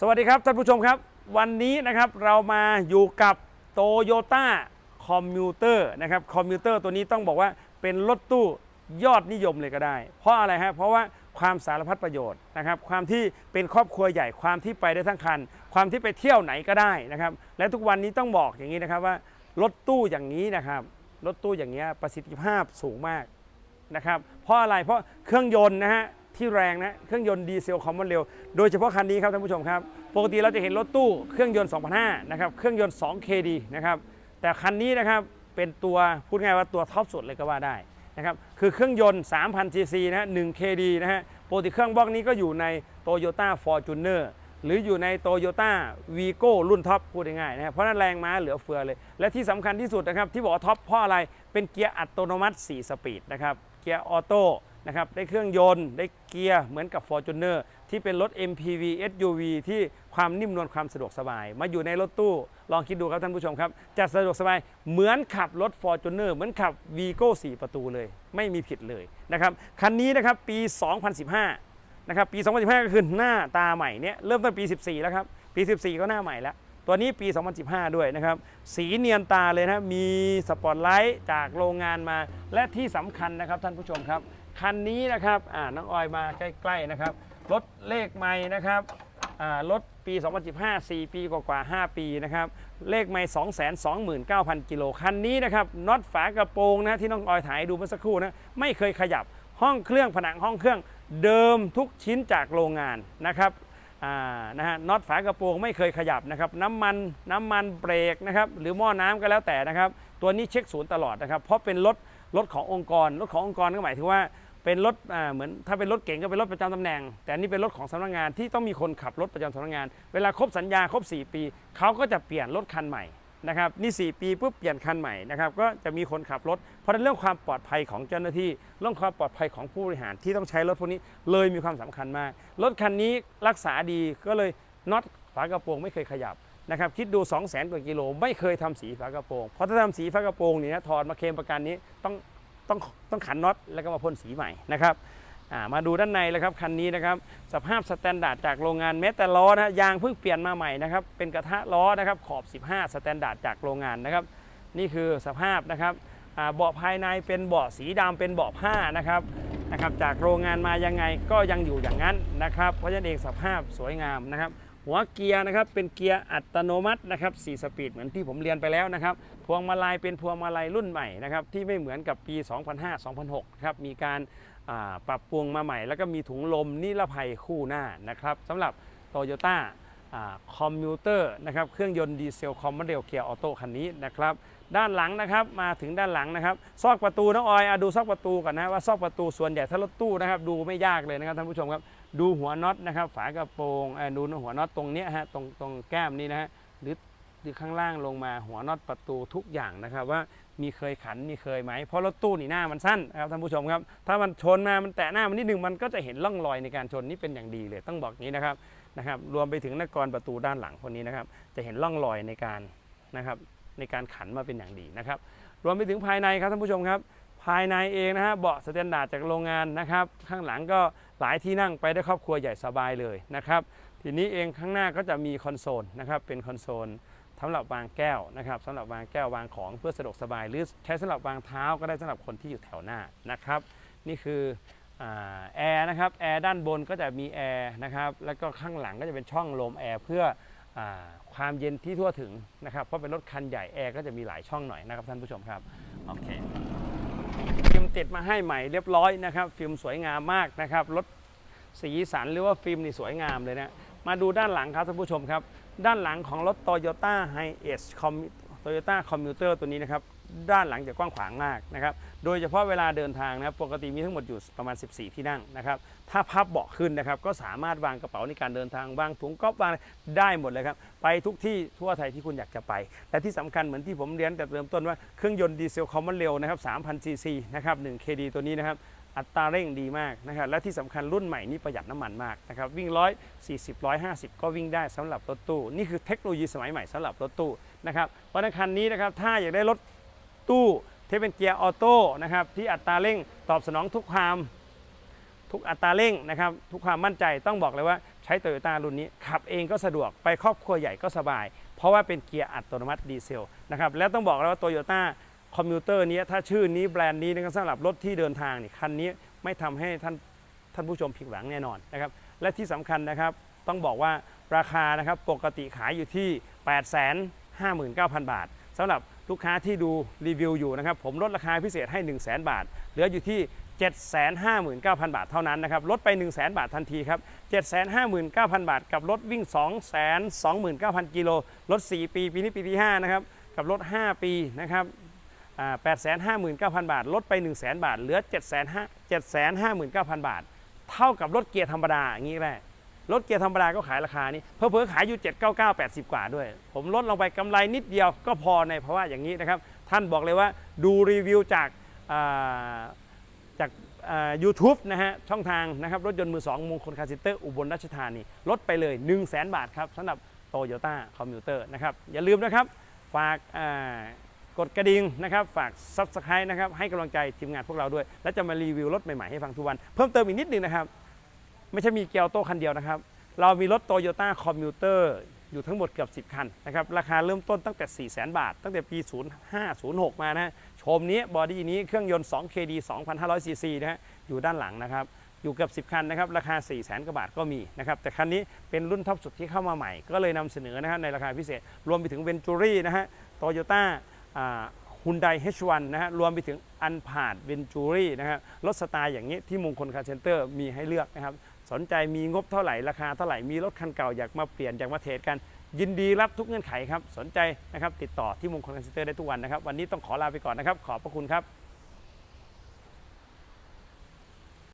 สวัสดีครับท่านผู้ชมครับ วันนี้นะครับเรามาอยู่กับ t o y o t a คอมมิวเตอร์นะครับคอมมิวเตอร์ตัวนี้ต้องบอกว่าเป็นรถตู้ยอดนิยมเลยก็ได้ เพราะอะไรฮะเพราะว่าความสารพัดประโยชน์นะครับความที่เป็นครอบครัวใหญ่ความที่ไปได้ทั้งคัน ความที่ไปเที่ยวไหนก็ได้นะครับและทุกวันนี้ต้องบอกอย่างนี้นะครับว่ารถตู้อย่างนี้นะครับรถตู้อย่างนี้ยประสิทธิภาพสูงมากนะครับเพราะอะไรเพราะเครื่องยนต์นะฮะ ที่แรงนะเครื่องยนต์ดีเซลคอมมอนเร็วโดยเฉพาะคันนี้ครับท่านผู้ชมครับ ปกติเราจะเห็นรถตู้เครื่องยนต์2,500นะครับเครื่องยนต์ 2KD นะครับแต่คันนี้นะครับเป็นตัวพูดง่ายว่าตัวท็อปสุดเลยก็ว่าได้นะครับคือเครื่องยนต์ 3,000 cc นะฮะ 1KD นะฮะปกติเครื่องบล็อกนี้ก็อยู่ใน Toyota Fortuner หรืออยู่ใน Toyota Vigo รุ่นท็อปพูดง่ายๆนะครับเพราะฉะนั้นแรงม้าเหลือเฟือเลย และที่สำคัญที่สุดนะครับที่บอกว่าท็อปเพราะอะไรเป็นเกียร์อัตโนมัติ 4 สปีดนะครับเกียร์ออโต้ นะครับได้เครื่องยนต์ได้เกียร์เหมือนกับ Fortuner ที่เป็นรถ MPV SUV ที่ความนิ่มนวลความสะดวกสบาย มาอยู่ในรถตู้ ลองคิดดูครับท่านผู้ชมครับ จะสะดวกสบายเหมือนขับรถ Fortuner เหมือนขับ Vigo 4ประตูเลย ไม่มีผิดเลยนะครับคันนี้นะครับปี 2015นะครับปี 2015 ก็คือหน้าตาใหม่เนี่ยเริ่มต้นปี 14 แล้วครับปี 14 ก็หน้าใหม่แล้วตัวนี้ปี 2015 ด้วยนะครับ สีเนียนตาเลยนะ มีสปอตไลท์จากโรงงานมา และที่สำคัญนะครับท่านผู้ชมครับ คันนี้นะครับอ่าน้องออยมาใกล้ๆนะครับ รถเลขใหม่นะครับอ่ารถปี 2015 4 ปีกว่าๆ5 ปีนะครับ เลขใหม่ 229,000 กิโล คันนี้นะครับน็อตฝากระโปรงนะที่น้องออยถ่ายดูเมื่อสักครู่นะไม่เคยขยับห้องเครื่องผนังห้องเครื่องเดิมทุกชิ้นจากโรงงานนะครับนะฮะน็อตฝากระโปรงไม่เคยขยับนะครับน้ำมันน้ำมันเบรกนะครับหรือหม้อน้ำก็แล้วแต่นะครับ ตัวนี้เช็คศูนย์ตลอดนะครับ เพราะเป็นรถรถขององค์กรรถขององค์กรก็หมายถึงว่า เป็นรถเหมือนถ้าเป็นรถเก่งก็เป็นรถประจำตำแหน่ง แต่นี่เป็นรถของสำนักงานที่ต้องมีคนขับรถประจำสำนักงาน เวลาครบสัญญาครบ 4 ปีเขาก็จะเปลี่ยนรถคันใหม่นะครับนี่4ปีปุ๊บเปลี่ยนคันใหม่นะครับก็จะมีคนขับรถ เพราะนั้นเรื่องความปลอดภัยของเจ้าหน้าที่เรื่องความปลอดภัยของผู้บริหารที่ต้องใช้รถพวกนี้เลยมีความสำคัญมาก รถคันนี้รักษาดีก็เลยน็อตฝากระโปรงไม่เคยขยับนะครับคิดดู 2 0 0 0 0 0กว่ากิโลไม่เคยทำสีฝากระโปรงเพราะถ้าทำสีฝากระโปรงเนี่นะถอดมาเคลมประกันนี้ต้อง ต้องต้องขันน็อตแล้วก็มาพ่นสีใหม่นะครับามาดูด้านในเลยครับคันนี้นะครับสภาพสแตนดาร์ดจากโรงงานแม้แต่ล้อนะยางเพิ่งเปลี่ยนมาใหม่นะครับเป็นกระทะล้อนะครับขอบ 15 สแตนดาร์ดจากโรงงานนะครับ นี่คือสภาพนะครับเบาะภายในเป็นเบาะสีดำเป็นเบาะผ้านะครับนะครับจากโรงงานมายังไงก็ยังอยู่อย่างนั้นนะครับ เพราะฉะนั้นเองสภาพสวยงามนะครับ หัวเกียร์นะครับเป็นเกียร์อัตโนมัตินะครับ4สปีดเหมือนที่ผมเรียนไปแล้วนะครับพวงมาลัยเป็นพวงมาลัยรุ่นใหม่นะครับที่ไม่เหมือนกับปี 2005-2006ครับมีการาปรับปรุงมาใหม่ แล้วก็มีถุงลมนิรภัยคู่หน้านะครับสำหรับ Toyota คอมมิวเตอร์นะครับเครื่องยนต์ดีเซลคอมมอนเดลเกียร์ออโต้คันนี้นะครับด้านหลังนะครับมาถึงด้านหลังนะครับซอกประตูน้องออยอดูซอกประตูก่อนนะว่าซอกประตูส่วนใหญ่ถ้ารถตู้นะครับดูไม่ยากเลยนะครับท่านผู้ชมครับ ดูหัวน็อตนะครับ ฝากระโปรงดูหัวน็อตตรงเนี้ยฮะตรงตรงแก้มนี่นะฮะหรือหรือข้างล่างลงมาหัวน็อตประตูทุกอย่างนะครับ ว่ามีเคยขันมีเคยไหมเพราะรถตู้นี่หน้ามันสั้นนะครับท่านผู้ชมครับ ถ้ามันชนมามันแตะหน้ามันนิดหนึ่งมันก็จะเห็นร่องรอยในการชนนี่เป็นอย่างดีเลยต้องบอกนี้นะครับนะครับรวมไปถึงหน้ากรประตูด้านหลังคนนี้นะครับจะเห็นร่องรอยในการนะครับในการขันมาเป็นอย่างดีนะครับ รวมไปถึงภายในครับท่านผู้ชมครับ ภายในเองนะฮะเบาะสแตนดาร์ดจากโรงงานนะครับ ข้างหลังก็หลายที่นั่งไปได้ครอบครัวใหญ่สบายเลยนะครับ ทีนี้เองข้างหน้าก็จะมีคอนโซลนะครับเป็นคอนโซลสำหรับวางแก้วนะครับสำหรับวางแก้ววางของเพื่อสะดวกสบาย หรือใช้สำหรับวางเท้าก็ได้สำหรับคนที่อยู่แถวหน้านะครับ นี่คือแอร์นะครับแอร์ด้านบนก็จะมีแอร์นะครับแล้วก็ข้างหลังก็จะเป็นช่องลมแอร์เพื่ออความเย็นที่ทั่วถึงนะครับเพราะเป็นรถคันใหญ่แอร์ก็จะมีหลายช่องหน่อยนะครับท่านผู้ชมครับโอเค ฟิล์มติดมาให้ใหม่เรียบร้อยนะครับฟิล์มสวยงามมากนะครับรถสีสันหรือว่าฟิล์มนี่สวยงามเลยนะมาดูด้านหลังครับท่านผู้ชมครับ ด้านหลังของรถ Toyota Hi Ace Toyota Commuter ตัวนี้นะครับด้านหลังจะกว้างขวางมากนะครับโดยเฉพาะเวลาเดินทางนะครับปกติมีทั้งหมดอยู่ประมาณ 14 ที่นั่งนะครับถ้าพับเบาะขึ้นนะครับก็สามารถวางกระเป๋าในการเดินทางวางถุงก๊อฟวางได้หมดเลยครับไปทุกที่ทั่วไทยที่คุณอยากจะไป และที่สำคัญเหมือนที่ผมเรียนแต่เริ่มต้นว่าเครื่องยนต์ดีเซลคอมมอนเร็วนะครับ3,000ซีซีนะครับ 1KD ตัวนี้นะครับ อัตราเร่งดีมากนะครับและที่สำคัญรุ่นใหม่นี่ประหยัดน้ำมันมากนะครับวิ่ง140 150ก็วิ่งได้สำหรับรถตู้ นี่คือเทคโนโลยีสมัยใหม่สำหรับรถตู้นะครับเพราะฉะนั้นคันนี้นะครับถ้าอยากได้รถตู้ที่เป็นเกียร์ออโต้นะครับที่อัตราเร่งตอบสนองทุกความทุกอัตราเร่งนะครับทุกความมั่นใจต้องบอกเลยว่าใช้โตโยต้ารุ่นนี้ ขับเองก็สะดวกไปครอบครัวใหญ่ก็สบาย เพราะว่าเป็นเกียร์อัตโนมัติดีเซลนะครับแล้วต้องบอกเลยว่าโตโยต้า คอมพิวเตอร์นี้ถ้าชื่อนี้แบรนด์นี้นะครับสำหรับรถที่เดินทางนี่คันนี้ไม่ทำให้ท่านท่านผู้ชมผิดหวังแน่นอนนะครับและที่สำคัญนะครับต้องบอกว่าราคานะครับปกติขายอยู่ที่ 8 5 9 0 0 0 บาทสำหรับลูกค้าที่ดูรีวิวอยู่นะครับผมลดราคาพิเศษให้ 1 0 0 0 0 0 บาท เหลืออยู่ที่ 759,000 บาทเท่านั้นนะครับลดไป 1 0 0 0 0 0 บาททันทีครับ 759,000 บาท กับรถวิ่ง 229,000 กิโลรถ4ปี ปีนี้ปีที่ 5 นะครับ กับรถ 5 ปีนะครับ 859,000 บาท ลดไป 1 0 0 0 0 0 บาท เหลือ 7 5 7 5 9 0 0 0 บาท เท่ากับรถเกียร์ธรรมดาอย่างนี้แหละรถเกียร์ธรรมดาก็ขายราคานี้ เพิ่ขายอยู่ 799 80 กว่าด้วย ผมลดลงไปกำไรนิดเดียวก็พอในภาวะอย่างนี้นะครับ ท่านบอกเลยว่าดูรีวิวจากาจากยูทูบนะฮะ ช่องทางนะครับ รถยนต์มือ2มงคลคาร์เซ็นเตอร์อุบลราชธานี ลดไปเลย 1 0 0 0 0แบาทครับสำหรับโตโยต้าคอมพิวเตอร์นะครับ อย่าลืมนะครับ ฝากา กดกระดิ่งนะครับ ฝาก Subscribe นะครับ ให้กำลังใจทีมงานพวกเราด้วย และจะมารีวิวรถใหม่ๆให้ฟังทุกวัน เพิ่มเติมอีกนิดนึงนะครับ ไม่ใช่มีเกียวโตคันเดียวนะครับ เรามีรถโตโยต้าคอมพิวเตอร์อยู่ทั้งหมดเกือบ 10 คันนะครับ ราคาเริ่มต้นตั้งแต่ 4 0 0 0 0 0 บาท ตั้งแต่ปี 05 06 มานะฮะโฉมนี้บอดี้นี้เครื่องยนต์ 2KD 2,500ซีซีนะฮะอยู่ด้านหลังนะครับอยู่เกือบ10 คันนะครับราคา 4 0 0 0 0 0กว่าบาทก็มีนะครับแต่คันนี้เป็นรุ่นท็อปสุดที่เข้ามาใหม่ ก็เลยนำเสนอนะฮะในราคาพิเศษ รวมไปถึงเวนจูรี่นะฮะโตโยต้า ฮุนได H1 นะฮะรวมไปถึงอันพาดเวนจูรี่นะฮะรถสไตล์อย่างนี้ที่มงคลคาร์เซนเตอร์มีให้เลือกนะครับ สนใจมีงบเท่าไหร่ ราคาเท่าไหร่ มีรถคันเก่าอยากมาเปลี่ยน อยากมาเทรดกัน ยินดีรับทุกเงื่อนไขครับ สนใจนะครับติดต่อที่มงคลคาร์เซนเตอร์ได้ทุกวันนะครับ วันนี้ต้องขอลาไปก่อนนะครับ ขอบพระคุณครับ